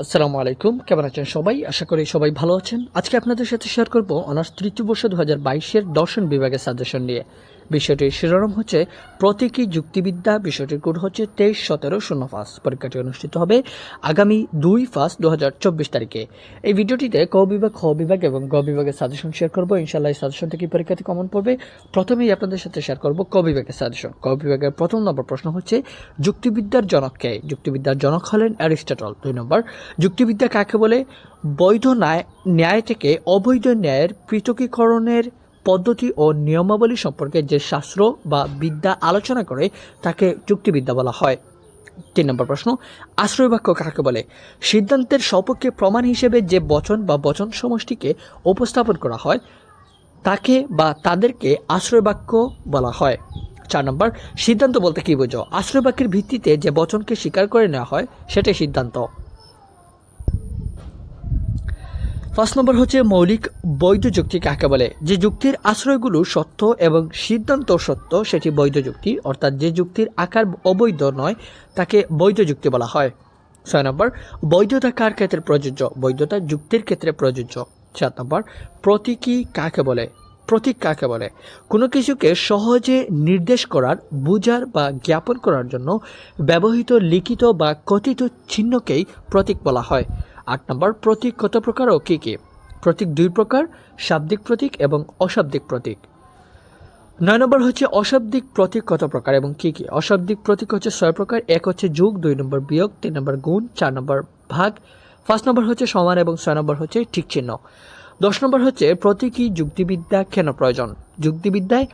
আসসালামু আলাইকুম, কেমন আছেন সবাই? আশা করি সবাই ভালো আছেন। আজকে আপনাদের সাথে শেয়ার করব অনার্স তৃতীয় বর্ষ দু হাজার বাইশের দর্শন বিভাগের সাজেশন নিয়ে। বিষয়টির শিরোনাম হচ্ছে, প্রতীকী যুক্তিবিদ্যা, বিষয়টির কোড হচ্ছে তেইশ সতেরো শূন্য পাঁচ। পরীক্ষাটি অনুষ্ঠিত হবে আগামী দুই ফার্স্ট দু হাজার চব্বিশ তারিখে। এই ভিডিওটিতে ক বিভাগ, খ বিভাগ এবং গ বিভাগের সাজেশন শেয়ার করব। ইনশাল্লাহ এই সাজেশন থেকে পরীক্ষাতে কমন পড়বে। প্রথমেই আপনাদের সাথে শেয়ার করব ক বিভাগের সাজেশন। ক বিভাগের প্রথম নম্বর প্রশ্ন হচ্ছে, যুক্তিবিদ্যার জনক কে? যুক্তিবিদ্যার জনক হলেন অ্যারিস্টটল। দুই নম্বর, যুক্তিবিদ্যা কাকে বলে? বৈধ ন্যায় ন্যায় থেকে অবৈধ ন্যায়ের পৃথকীকরণের পদ্ধতি ও নিয়মাবলী সম্পর্কে যে শাস্ত্র বা বিদ্যা আলোচনা করে তাকে যুক্তিবিদ্যা বলা হয়। তিন নম্বর প্রশ্ন আশ্রয় বাক্য কাকে বলে? সিদ্ধান্তের সপক্ষে প্রমাণ হিসেবে যে বচন বা বচন সমষ্টিকে উপস্থাপন করা হয়, তাকে বা তাদেরকে আশ্রয় বাক্য বলা হয়। চার নম্বর, সিদ্ধান্ত বলতে কী বোঝো? আশ্রয় বাক্যের ভিত্তিতে যে বচনকে স্বীকার করে নেওয়া হয়, সেটাই সিদ্ধান্ত। ফার্স্ট নম্বর হচ্ছে মৌলিক বৈধ যুক্তি কাকে বলে? যে যুক্তির আশ্রয়গুলো সত্য এবং সিদ্ধান্ত সত্য, সেটি বৈধ যুক্তি, অর্থাৎ যে যুক্তির আকার অবৈধ নয়, তাকে বৈধ যুক্তি বলা হয়। ছয় নম্বর, বৈধতা কার ক্ষেত্রে প্রযোজ্য? বৈধতা যুক্তির ক্ষেত্রে প্রযোজ্য। সাত নম্বর, প্রতীকী কাকে বলে? প্রতীক কাকে বলে? কোনো কিছুকে সহজে নির্দেশ করার, বুঝার বা জ্ঞাপন করার জন্য ব্যবহৃত লিখিত বা কথিত চিহ্নকেই প্রতীক বলা হয়। আট নম্বর, প্রতীক কত প্রকার ও কী কী? প্রতীক দুই প্রকার, শাব্দিক প্রতীক এবং অশাব্দিক প্রতীক। নয় নম্বর হচ্ছে অশাব্দিক প্রতীক কত প্রকার এবং কী কী? অশাব্দিক প্রতীক হচ্ছে ছয় প্রকার, এক হচ্ছে যুগ, দুই নম্বর বিয়োগ, তিন নম্বর গুণ, চার নম্বর ভাগ, পাঁচ নম্বর হচ্ছে সমান এবং ছয় নম্বর হচ্ছে ঠিক চিহ্ন। দশ নম্বর হচ্ছে প্রতীকী যুক্তিবিদ্যা কেন প্রয়োজন? যুক্তিবিদ্যায়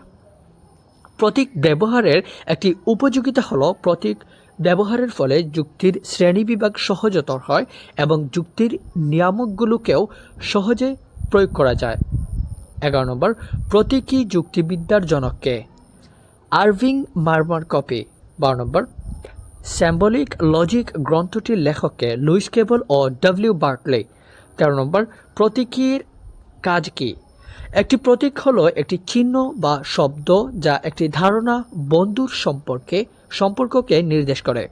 প্রতীক ব্যবহারের একটি উপযোগিতা হলো প্রতীক ব্যবহারের ফলে যুক্তির শ্রেণীবিভাগ সহজতর হয় এবং যুক্তির নিয়ামকগুলোকেও সহজে প্রয়োগ করা যায়। এগারো নম্বর, প্রতীকী যুক্তিবিদ্যার জনককে। Irving Marmer Copi. বারো নম্বর, স্যাম্বলিক লজিক গ্রন্থটির লেখককে লুইস কেবল ও ডব্লিউ বার্টলে তেরো নম্বর, প্রতীকীর কাজ কী? একটি প্রতীক হলো একটি চিহ্ন বা শব্দ যা একটি ধারণা বন্ধুর সম্পর্কে সম্পর্ককে নির্দেশ করে।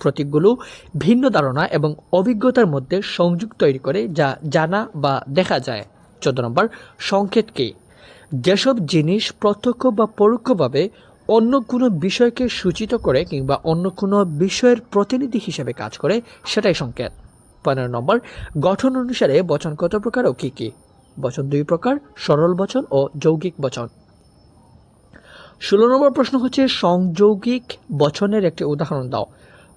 প্রতীকগুলো ভিন্ন ধারণা এবং অভিজ্ঞতার মধ্যে সংযোগ তৈরি করে যা জানা বা দেখা যায়। চোদ্দ নম্বর, সংকেত কী? যেসব জিনিস প্রত্যক্ষ বা পরোক্ষভাবে অন্য কোনো বিষয়কে সূচিত করে কিংবা অন্য কোনো বিষয়ের প্রতিনিধি হিসেবে কাজ করে, সেটাই সংকেত। পনেরো নম্বর, গঠন অনুসারে বচন কত প্রকার ও কী কী? বচন দুই প্রকার, সরল বচন ও যৌগিক বচন। ষোলো নম্বর প্রশ্ন হচ্ছে, সংযৌগিক বচনের একটি উদাহরণ দাও।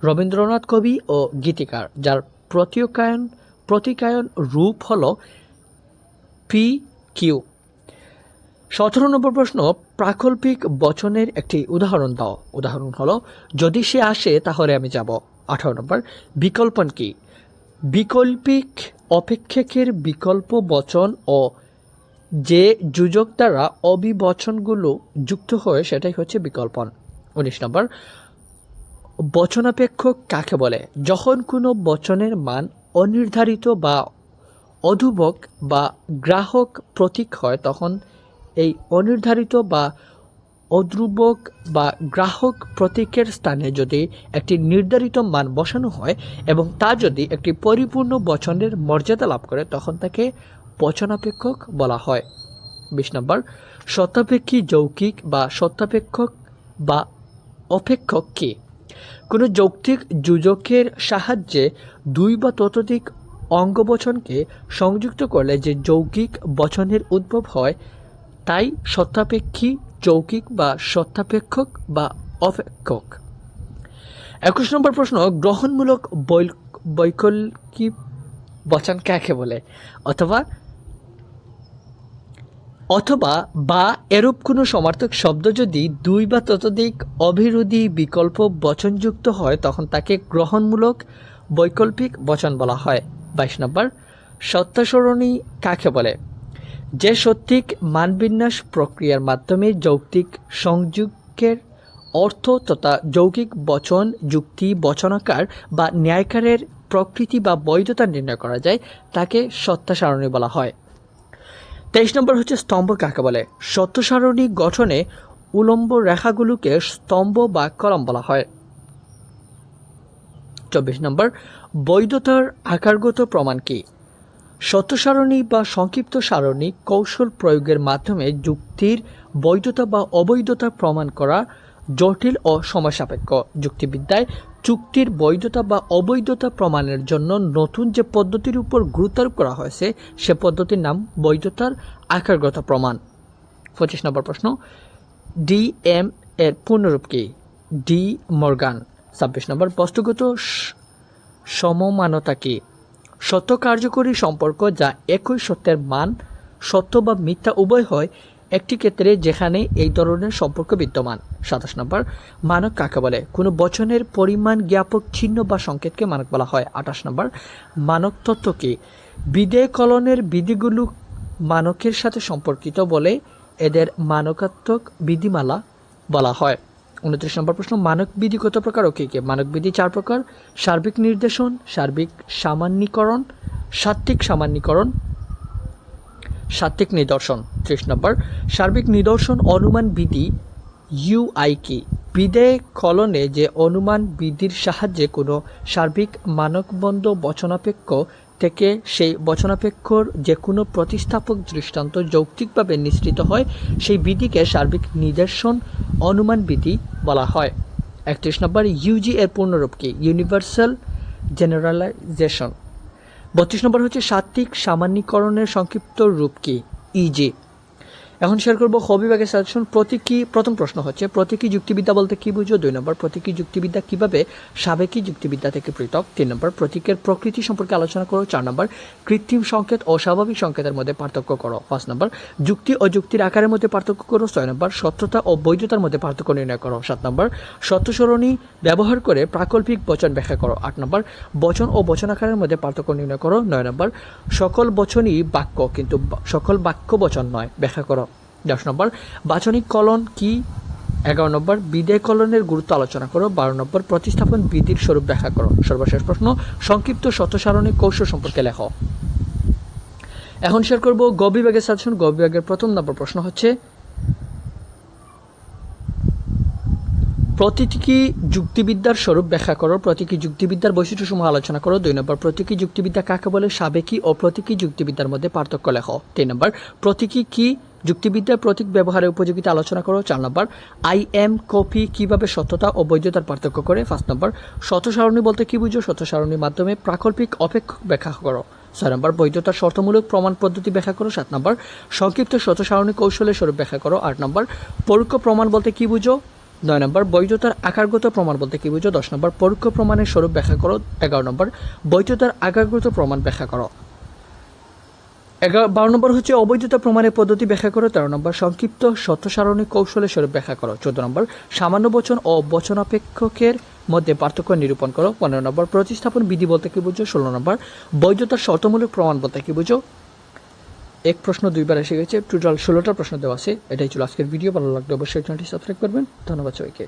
রবীন্দ্রনাথ কবি ও গীতিকার, যার প্রতীকায়ন প্রতিকায়ন রূপ হল পি কিউ। সতেরো নম্বর প্রশ্ন, প্রাকল্পিক বচনের একটি উদাহরণ দাও। উদাহরণ হলো, যদি সে আসে, তাহলে আমি যাব। আঠারো নম্বর, বিকল্পন কি? বিকল্পিক অপেক্ষকের বিকল্প বচন ও যে যোজক দ্বারা অবিবচনগুলো যুক্ত হয় সেটাই হচ্ছে বিকল্পন। উনিশ নম্বর বচনাপেক্ষক কাকে বলে? যখন কোনো বচনের মান অনির্ধারিত বা অধুবক বা গ্রাহক প্রতীক হয়, তখন এই অনির্ধারিত বা অদ্রুবক বা গ্রাহক প্রতীকের স্থানে যদি একটি নির্ধারিত মান বসানো হয় এবং তা যদি একটি পরিপূর্ণ বচনের মর্যাদা লাভ করে, তখন তাকে বচনাপেক্ষক বলা হয়। বিশ নম্বর, সত্যাপেক্ষী যৌকিক বা সত্যাপেক্ষক বা অপেক্ষক কি? কোনো যৌক্তিক যোজকের সাহায্যে দুই বা ততোধিক অঙ্গবচনকে সংযুক্ত করলে যে যৌগিক বচনের উদ্ভব হয়, তাই সত্যাপেক্ষী যৌগিক বা সত্যাপেক্ষক বা অপেক্ষক। একুশ নম্বর প্রশ্ন, গ্রহণমূলক বৈকল্পিক বচন কাকে বলে? অথবা অথবা বা এরূপ কোনো সমার্থক শব্দ যদি দুই বা ততোধিক অবিরোধী বিকল্প বচনযুক্ত হয়, তখন তাকে গ্রহণমূলক বৈকল্পিক বচন বলা হয়। বাইশ নম্বর সত্যাসরণী কাকে বলে? যে সত্যিক মানবিন্যাস প্রক্রিয়ার মাধ্যমে যৌক্তিক সংযোগের অর্থ তথা যৌগিক বচন, যুক্তি, বচনাকার বা ন্যায়কারের প্রকৃতি বা বৈধতা নির্ণয় করা যায়, তাকে সত্তা সারণী বলা হয়। তেইশ নম্বর হচ্ছে স্তম্ভ কাকে বলে? সত্য সারণী গঠনে উলম্ব রেখাগুলোকে স্তম্ভ বা কলম বলা হয়। চব্বিশ নম্বর, বৈধতার আকারগত প্রমাণ কি? সত্য সারণী বা সংক্ষিপ্ত সারণী কৌশল প্রয়োগের মাধ্যমে যুক্তির বৈধতা বা অবৈধতা প্রমাণ করা জটিল ও সময়সাপেক্ষ যুক্তিবিদ্যায় চুক্তির বৈধতা বা অবৈধতা প্রমাণের জন্য নতুন যে পদ্ধতির উপর গুরুত্ব আরোপ করা হয়েছে, সে পদ্ধতির নাম বৈধতার আকারগত প্রমাণ। পঁচিশ নম্বর প্রশ্ন, ডিএম এর পূর্ণরূপ কি? De Morgan. ছাব্বিশ নম্বর, বস্তুগত সমমানতা কি? সত্য কার্যকরী সম্পর্ক যা একই সত্যের মান, সত্য বা মিথ্যা উভয় হয় একটি ক্ষেত্রে যেখানে এই ধরনের সম্পর্ক বিদ্যমান। সাতাশ নম্বর, মানক কাকে বলে? কোনো বচনের পরিমাণ, জ্ঞাপক, চিহ্ন বা সংকেতকে মানক বলা হয়। আঠাশ নম্বর, মানক তত্ত্ব কি? বিদেয় কলনের বিধিগুলো মানকের সাথে সম্পর্কিত বলে এদের মানকাত্মক বিধিমালা বলা হয়। উনত্রিশ নম্বর প্রশ্ন, মানক বিধি কত প্রকার ও কী কী? মানক বিধি চার প্রকার। সার্বিক নির্দেশন, সার্বিক সামান্যীকরণ, সাত্ত্বিক সামান্যীকরণ সাত্ত্বিক নিদর্শন, ত্রিশ নম্বর। সার্বিক নিদর্শন অনুমান বিধি ইউআই কি বিদেয় কলনে যে অনুমান বিধির সাহায্যে কোনো সার্বিক মানকবন্ধ বচনাপেক্ষ থেকে সেই বচনাপেক্ষর যে কোনো প্রতিস্থাপক দৃষ্টান্ত যৌক্তিকভাবে নিশ্চিত হয়, সেই বিধিকে সার্বিক নিদর্শন অনুমান বিধি বলা হয়। একত্রিশ নম্বর ইউজি এর পূর্ণরূপ কি? ইউনিভার্সাল জেনারেলাইজেশন বত্রিশ নম্বর হচ্ছে সাত্ত্বিক সামান্যীকরণের সংক্ষিপ্ত রূপ কি? ইজি এখন শেয়ার করব খ বিভাগের সাজেশন প্রতীকী, প্রথম প্রশ্ন হচ্ছে, প্রতীকী যুক্তিবিদ্যা বলতে কি বুঝো? দুই নম্বর, প্রতীকী যুক্তিবিদ্যা কীভাবে সাবেকি যুক্তিবিদ্যা থেকে পৃথক? তিন নম্বর, প্রতীকের প্রকৃতি সম্পর্কে আলোচনা করো। চার নম্বর, কৃত্রিম সংকেত ও স্বাভাবিক সংকেতের মধ্যে পার্থক্য করো। পাঁচ নম্বর, যুক্তি ও যুক্তির আকারের মধ্যে পার্থক্য করো। ছয় নম্বর, সত্যতা ও বৈধতার মধ্যে পার্থক্য নির্ণয় করো। সাত নম্বর সত্য সরণী ব্যবহার করে প্রাকল্পিক বচন ব্যাখ্যা করো। আট নম্বর, বচন ও বচন আকারের মধ্যে পার্থক্য নির্ণয় করো। নয় নম্বর, সকল বচনই বাক্য, কিন্তু সকল বাক্য বচন নয়। ব্যাখ্যা করো। দশ নম্বর, বাচনিক কলন কি? এগারো নম্বর, বিদেয় কলনের গুরুত্ব আলোচনা করো। বারো নম্বর, প্রতিস্থাপন বিধির স্বরূপ ব্যাখ্যা করো। সর্বশেষ প্রশ্ন, সংক্ষিপ্ত সত্য সারণী কৌশল সম্পর্কে লেখো। এখন শেয়ার করব গ বিভাগের সাজেশন গ বিভাগের প্রথম নম্বর প্রশ্ন হচ্ছে, প্রতীকী যুক্তিবিদ্যার স্বরূপ ব্যাখ্যা করো? প্রতীকী যুক্তিবিদ্যার বৈশিষ্ট্য বৈশিষ্ট্যসমূহ আলোচনা করো? দুই নম্বর, প্রতীকী যুক্তিবিদ্যা কাকে বলে? সাবেকি ও প্রতীকী যুক্তিবিদ্যার মধ্যে পার্থক্য লেখো। তিন নম্বর, প্রতীকী কি যুক্তিবিদ্যার প্রতীক ব্যবহারের উপযোগিতা আলোচনা করো, চার নম্বর। আই এম কপি কীভাবে সত্যতা ও বৈধতার পার্থক্য করে? পাঁচ নম্বর। শত সারণী বলতে কি বুঝো? শত সারণীর মাধ্যমে প্রাকল্পিক অপেক্ষক ব্যাখ্যা করো। ছয় নম্বর। বৈধতার শর্তমূলক প্রমাণ পদ্ধতি ব্যাখ্যা করো। সাত নম্বর। সংক্ষিপ্ত শত সারণী কৌশলের স্বরূপ ব্যাখ্যা করো। আট নম্বর। পরোক্ষ প্রমাণ বলতে কি বুঝো? নয় নম্বর। বৈধতার আকারগত প্রমাণ বলতে কি বুঝো? দশ নম্বর। পরোক্ষ প্রমাণের স্বরূপ ব্যাখ্যা করো। এগারো নম্বর। বৈধতার আকারগত প্রমাণ ব্যাখ্যা করো। এগারো বারো নম্বর হচ্ছে অবৈধতা প্রমাণের পদ্ধতি ব্যাখ্যা করো, তেরো নম্বর সংক্ষিপ্ত সত্য সারণী কৌশলের স্বরূপ ব্যাখ্যা করো, চোদ্দ নম্বর সামান্য বচন ও বচনাপেক্ষকের মধ্যে পার্থক্য নিরূপণ করো, পনেরো নম্বর প্রতিস্থাপন বিধি বলতে কি বুঝো, ষোলো নম্বর বৈধতার শর্তমূলক প্রমাণ বলতে কি বুঝো? এক প্রশ্ন দুইবার এসে গেছে টোটাল ষোলোটা প্রশ্ন দেওয়া আছে, এটাই ছিল আজকের ভিডিও ভালো লাগলে অবশ্যই চ্যানেলটি সাবস্ক্রাইব করবেন, ধন্যবাদ সবাইকে।